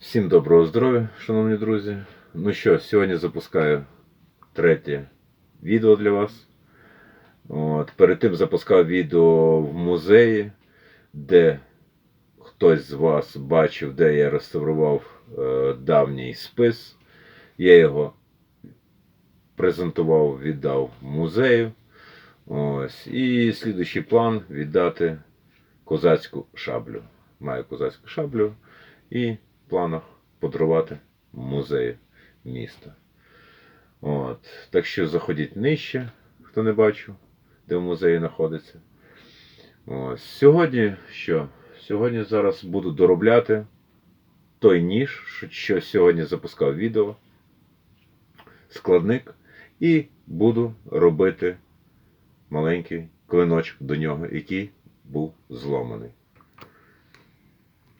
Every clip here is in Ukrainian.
Всім доброго здоров'я, шановні друзі. Ну що, сьогодні запускаю третє відео для вас. От, перед тим запускав відео в музеї, де хтось з вас бачив, де я реставрував е, давній спис. Я його презентував, віддав музею. Ось. І слідуючий план віддати козацьку шаблю. Маю козацьку шаблю і планах подарувати музею міста. От. Так що заходіть нижче, хто не бачив, де в музеї знаходиться. Ось. Сьогодні що? Сьогодні зараз буду доробляти той ніж, що- сьогодні запускав відео, складник, і буду робити маленький клиночок до нього, який був зломаний.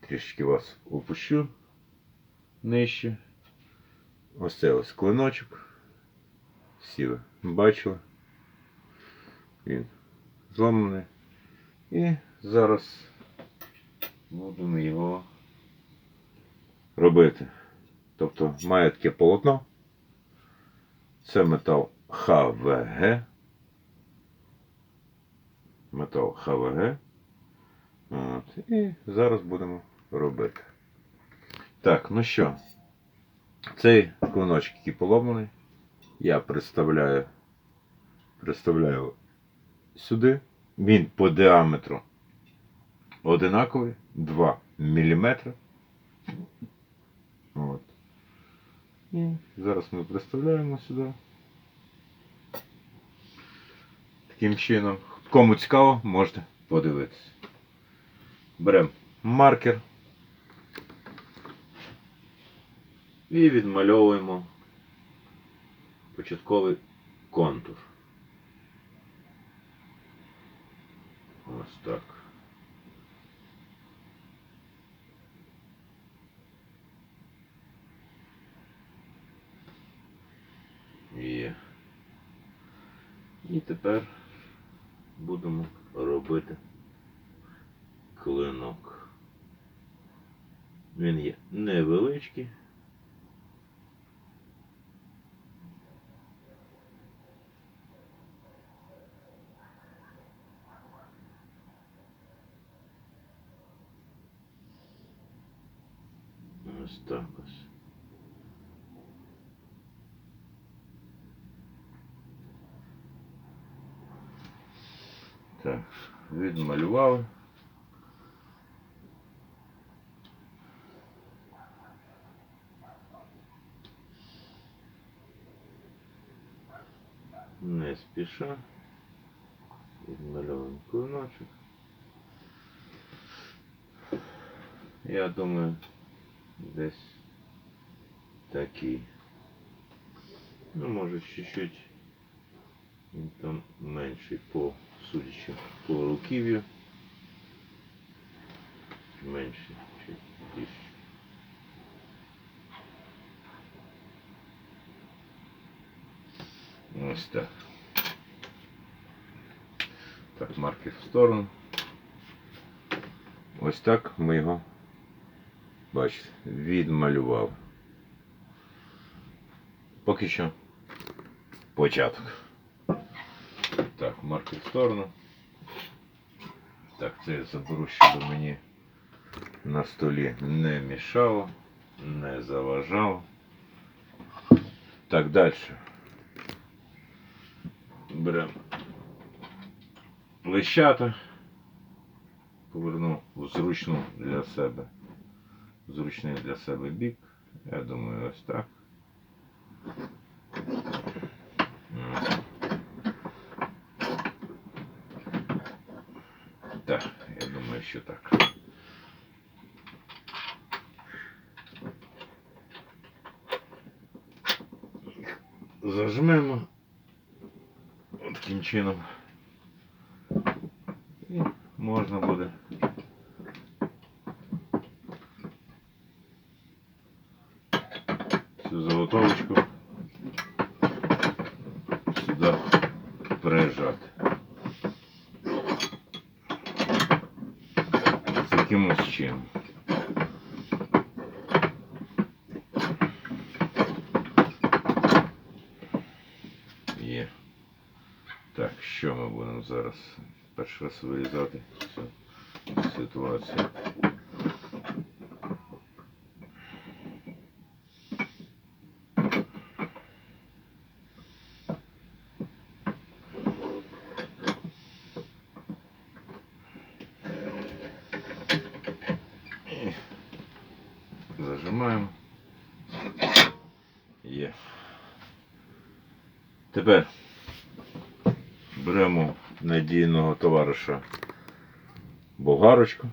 Трішки вас опущу нижче. Ось це ось клиночок. Всі ви бачили. Він зламаний. І зараз будемо його робити. Тобто має таке полотно. Це метал ХВГ. Метал ХВГ. От. І зараз будемо робити. Так, ну що, цей клиночок, який поломаний, я представляю, представляю сюди. Він по діаметру одинаковий 2 мм. От. І зараз ми представляємо сюди. Таким чином. Кому цікаво, можете подивитися. Беремо маркер і відмальовуємо початковий контур. Ось так. Є. І тепер будемо робити клинок. Він є невеличкий. так ось. Так, відмалювали. Не спіша. Відмальовуємо клиночок. Я думаю, десь такий. Ну, може чуть-чуть він там менший по судячи по руків'ю. Менший, чуть більше. Ось так. Так, маркер в сторону. Ось так ми його, бачите, відмалювали. Поки що початок. Так, маркер в сторону. Так, це я заберу, щоб мені на столі не мішало, не заважало. Так, далі. Беремо лищата. Поверну в зручну для себе. Зручний для себе бік. Я думаю, ось так. Так, я думаю, що так. Зажмемо от таким чином. І можна буде ручку сюди переїжджати. З якимось чим? Є. Так, що ми будемо зараз перший раз вирізати цю ситуацію? Беремо надійного товариша болгарочку.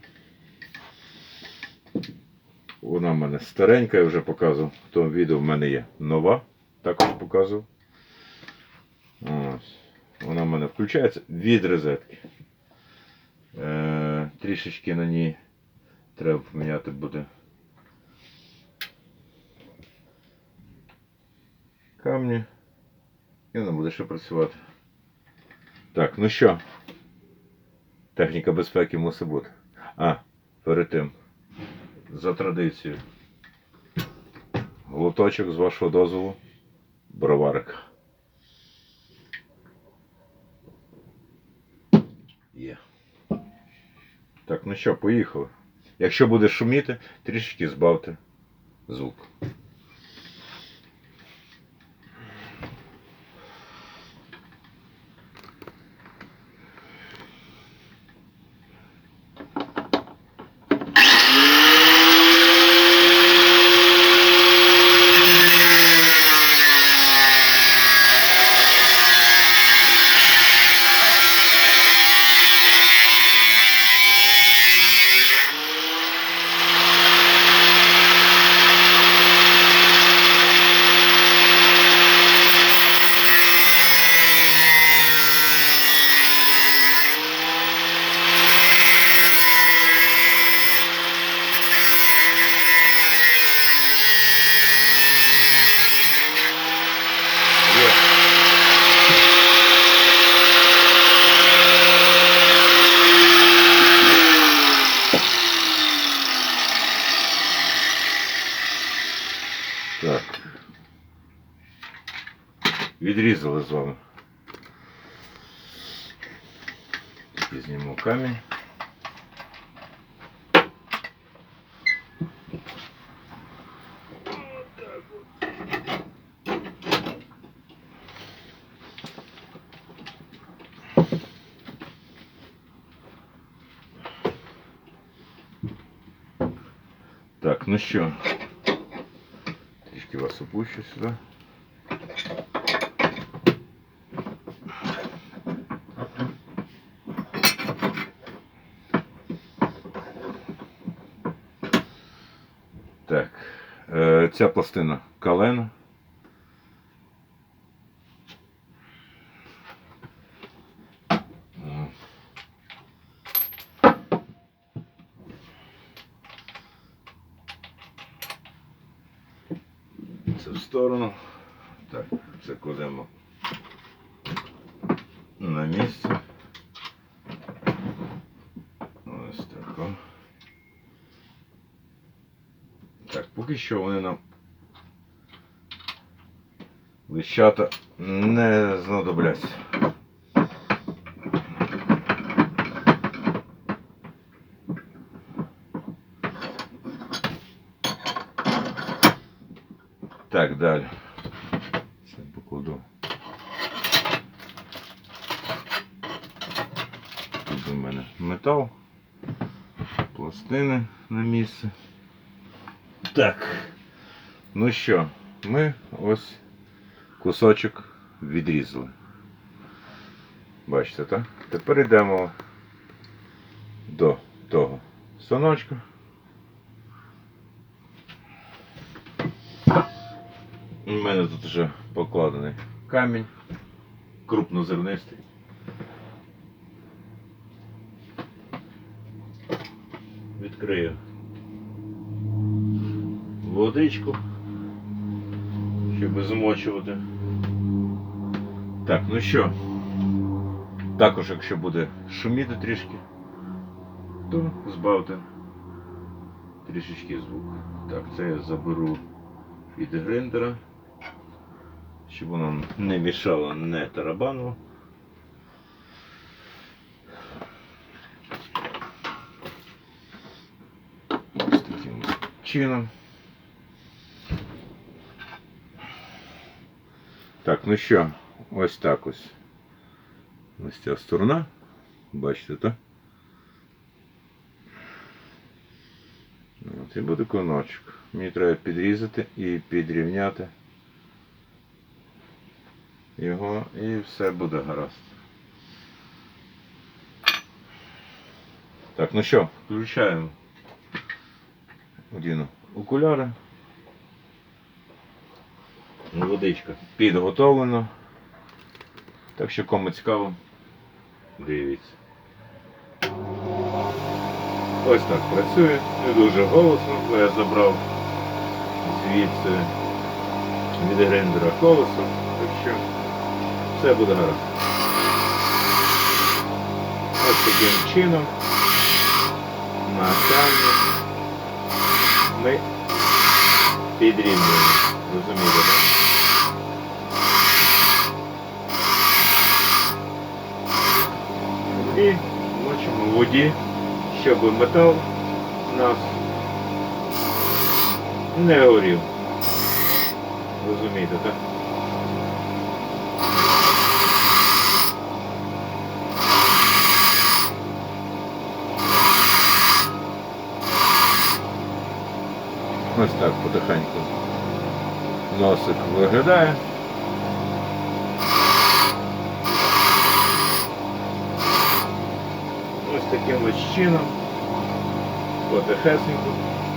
Вона в мене старенька, я вже показував. В тому відео в мене є нова, також показував. Вона в мене включається від розетки. Е, трішечки на ній треба поміняти буде камні. І вона буде ще працювати. Так, ну що? Техніка безпеки мусить бути. А, перед тим. За традицією. Глоточок з вашого дозволу. Броварик. Є. Так, ну що, поїхали. Якщо буде шуміти, трішечки збавте звук. Відрізали з вами. Візьмемо камінь. Так, ну що, трішки вас опущу сюди. Ця пластина калена. М. Це в сторону. Так, це кладемо на місце. Ось так. о. Так, поки що вони нам лищата не знадобляться. Так, далі. Це покладу. Тут у мене метал, пластини на місце. Так. Ну що, ми ось кусочок відрізали. Бачите, так? Тепер йдемо до того станочка. У мене тут вже покладений камінь, крупнозернистий. Відкрию водичку, щоб змочувати. Так, ну що, також, якщо буде шуміти трішки, то збавте трішечки звук. Так, це я заберу від гриндера, щоб воно не мішало не тарабану. Ось таким чином. Так, ну що? Ось так ось. Ось ця сторона. Бачите, так? От, і буде коночок. Мені треба підрізати і підрівняти його і все буде гаразд. Так, ну що, включаємо. Одіну окуляри. Водичка підготовлена. Так що кому цікаво, дивіться. Ось так працює, не дуже голосно, бо я забрав звідси від грендера колесо, так що все буде гаразд. Ось таким чином на камні ми підрівнюємо. Розумієте, так? І мочимо в воді, щоб метал у нас не горів. Розумієте, так? Ось так потихеньку носик виглядає. Таким ось чином. Потихесеньку.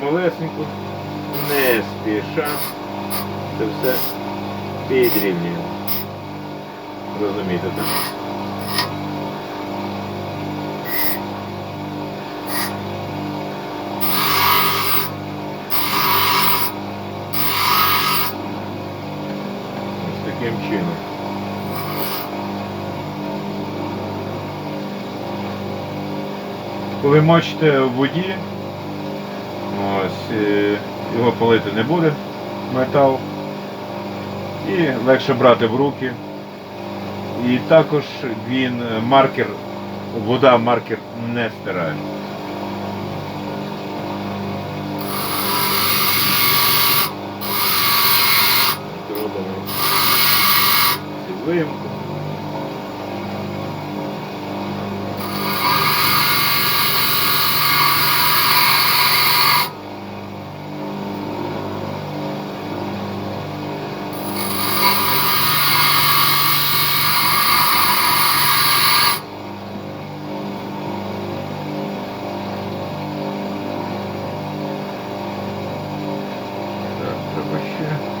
Помалесеньку, не спіша, це все підрівнюємо. Розумієте, так? Ось таким чином. Коли мочите в воді, його полити не буде метал. І легше брати в руки. І також він е, маркер, вода маркер не стирає. Виїмку. Так, треба ще.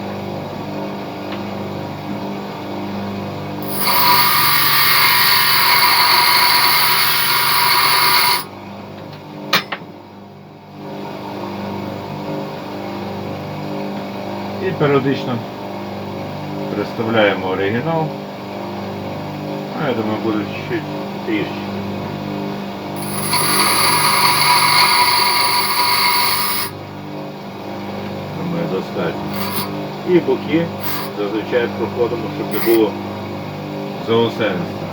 І періодично представляємо оригінал. А я думаю, буде чуть трішки. Думаю, достатньо. І боки зазвичай проходимо, щоб не було заусенства.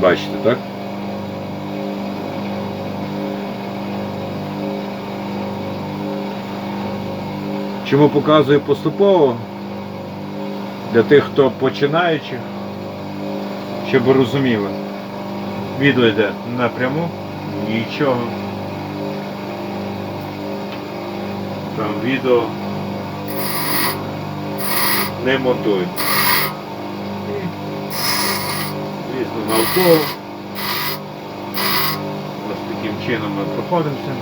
Бачите, так? Чому показую поступово? Для тих, хто починаючих, щоб розуміли. Відео йде напряму, нічого. Там відео не монтують. Звісно, навколо чином ми проходимося.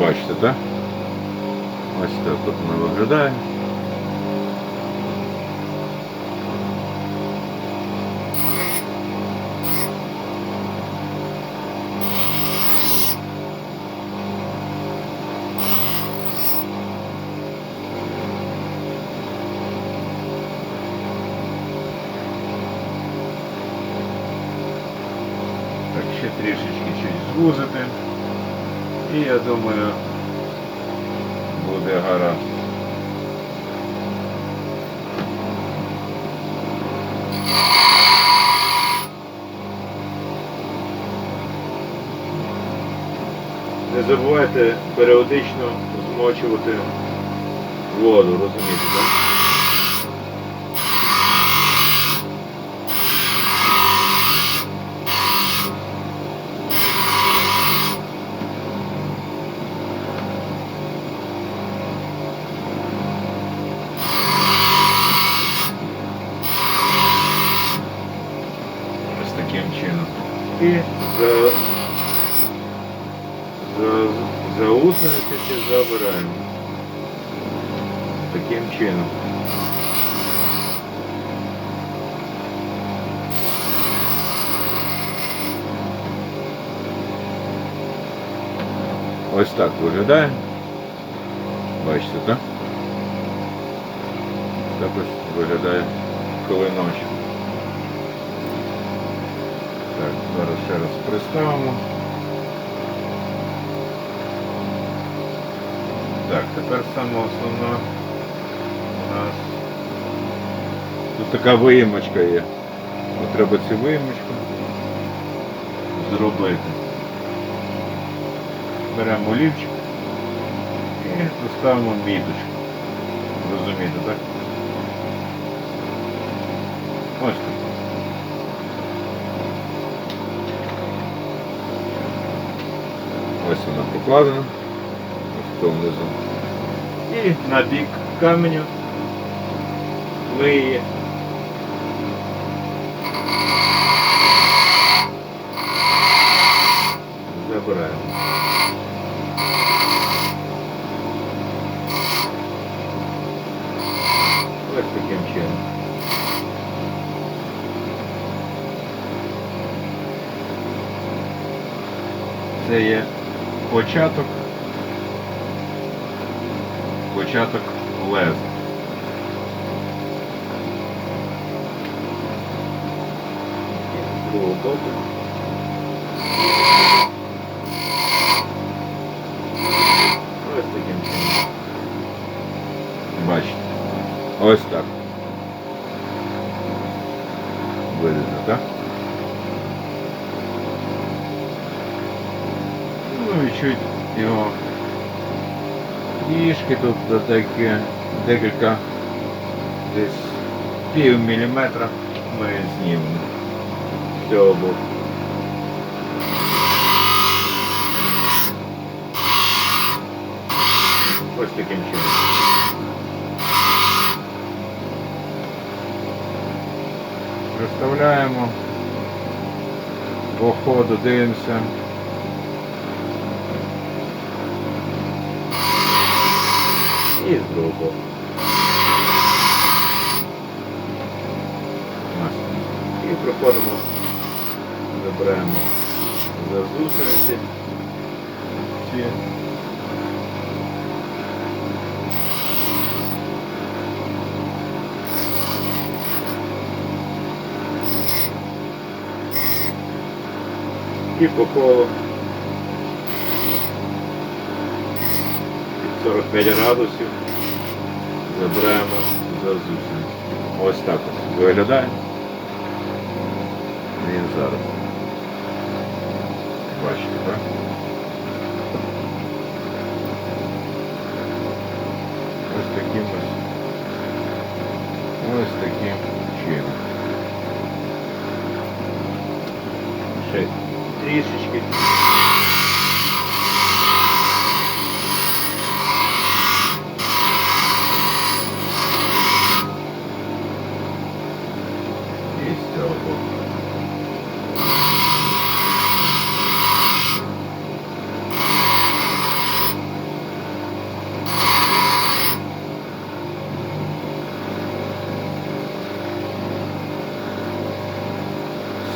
Бачите, так? Ось так от воно виглядає. Так, ще звузити. І я думаю, буде гаразд. Не забувайте періодично змочувати воду, розумієте, так? 11 забираем. Таким чином. Ось так виглядає. Бачите, так? Так ось виглядає коли ночі. Так, зараз ще раз приставимо. Тепер саме основна у нас тут така виїмочка є. От треба цю виїмочку зробити. Беремо олівчик і поставимо міточку. Розумієте, так? Ось так. Ось вона покладена. Ось то внизу. І на бік каменю її забираємо. Ось таким чином. Це є початок. Початок леза. Другого. Ось таким чином. Бачите. Ось так. Видно, так? Ну і чуть його трішки тут до таке декілька десь пів міліметра ми знімемо з цього боку. Ось таким чином. Розставляємо по ходу, дивимося. І з другого боку. І проходимо, забираємо за зустрічі. І по колу. 45 градусів забираємо за зустріч. Ось так ось виглядає. Він зараз. Бачите, так? Ось таким ось. Ось таким чином. Ще трішечки.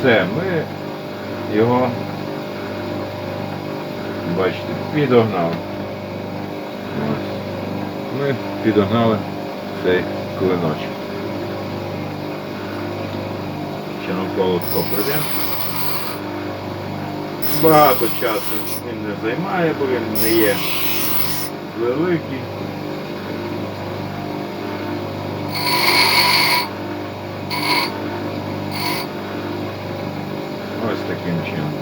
Все, ми його, бачите, підогнали. Ось. Ми підогнали цей клиночок. Тако прийдемо. Багато часу він не займає, бо він не є великий. Ось таким чином.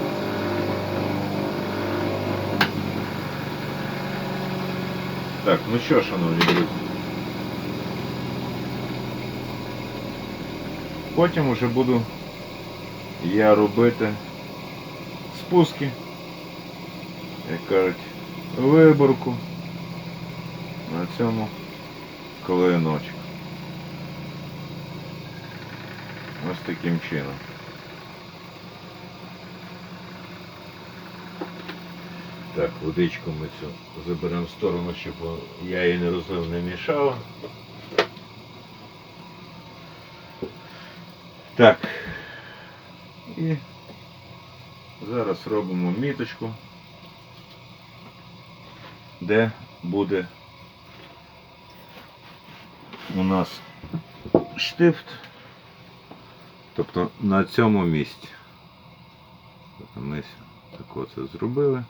Так, ну що, шановні друзі. Потім уже буду я робити спуски, як кажуть, виборку на цьому клиночку. Ось таким чином. Так, водичку ми цю заберемо в сторону, щоб я її не розлив, не мішав. Так. І зараз робимо міточку, де буде у нас штифт. Тобто на цьому місці. Тобто ми так оце зробили.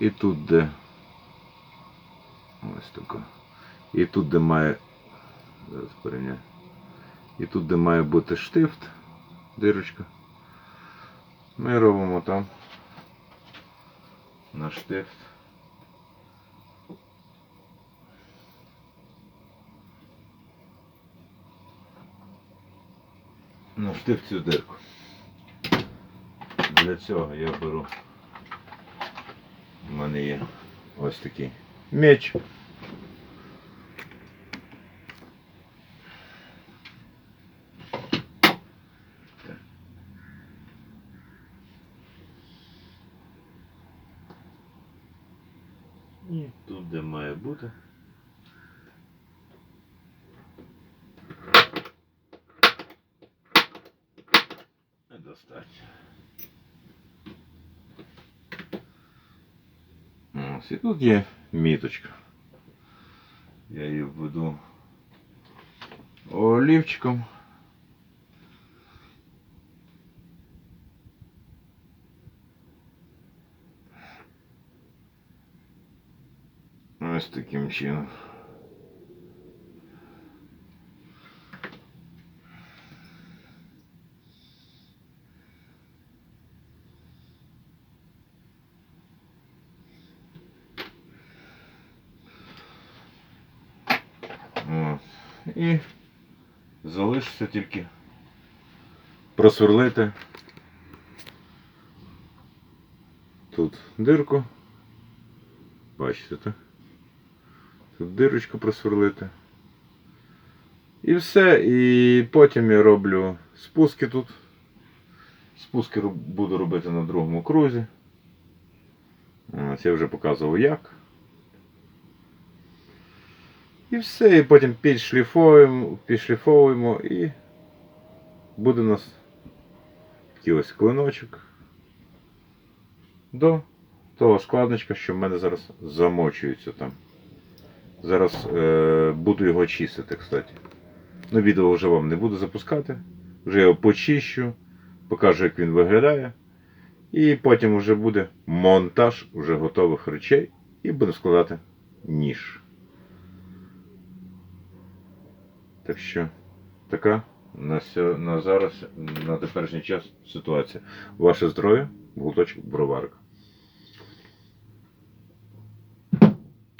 І тут де ось таке. І тут де має зараз порівняю. І тут де має бути штифт, дирочка. Ми робимо там на штифт. На штифт цю дирку. Для цього я беру у мене є ось такий меч. І тут, де має бути. Достатньо. і тут є міточка. Я її введу олівчиком. Ось таким чином. Залишиться тільки просверлити тут дирку. Бачите, так? Тут дирочку просверлити. І все. І потім я роблю спуски тут. Спуски буду робити на другому крузі. Ось я вже показував як. І все, і потім підшліфуємо, підшліфовуємо і буде у нас такий ось клиночок до того складничка, що в мене зараз замочується там. Зараз е, буду його чистити, кстати. Ну, відео вже вам не буду запускати. Вже його почищу, покажу, як він виглядає. І потім вже буде монтаж вже готових речей і буду складати ніж. Так що така на, на зараз, на теперішній час ситуація. Ваше здоров'я, гулточок броварка.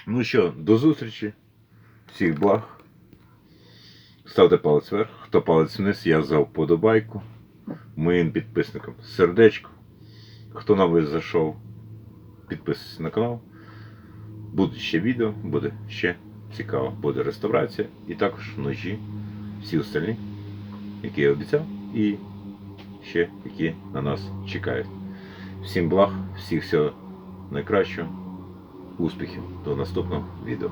Ну що, до зустрічі. Всіх благ. Ставте палець вверх. Хто палець вниз, я за вподобайку. Моїм підписникам сердечко. Хто новий зайшов, підписуйтесь на канал. Буде ще відео, буде ще цікаво. Буде реставрація і також ножі, всі остальні, які я обіцяв, і ще які на нас чекають. Всім благ, всіх всього найкращого, успіхів до наступного відео.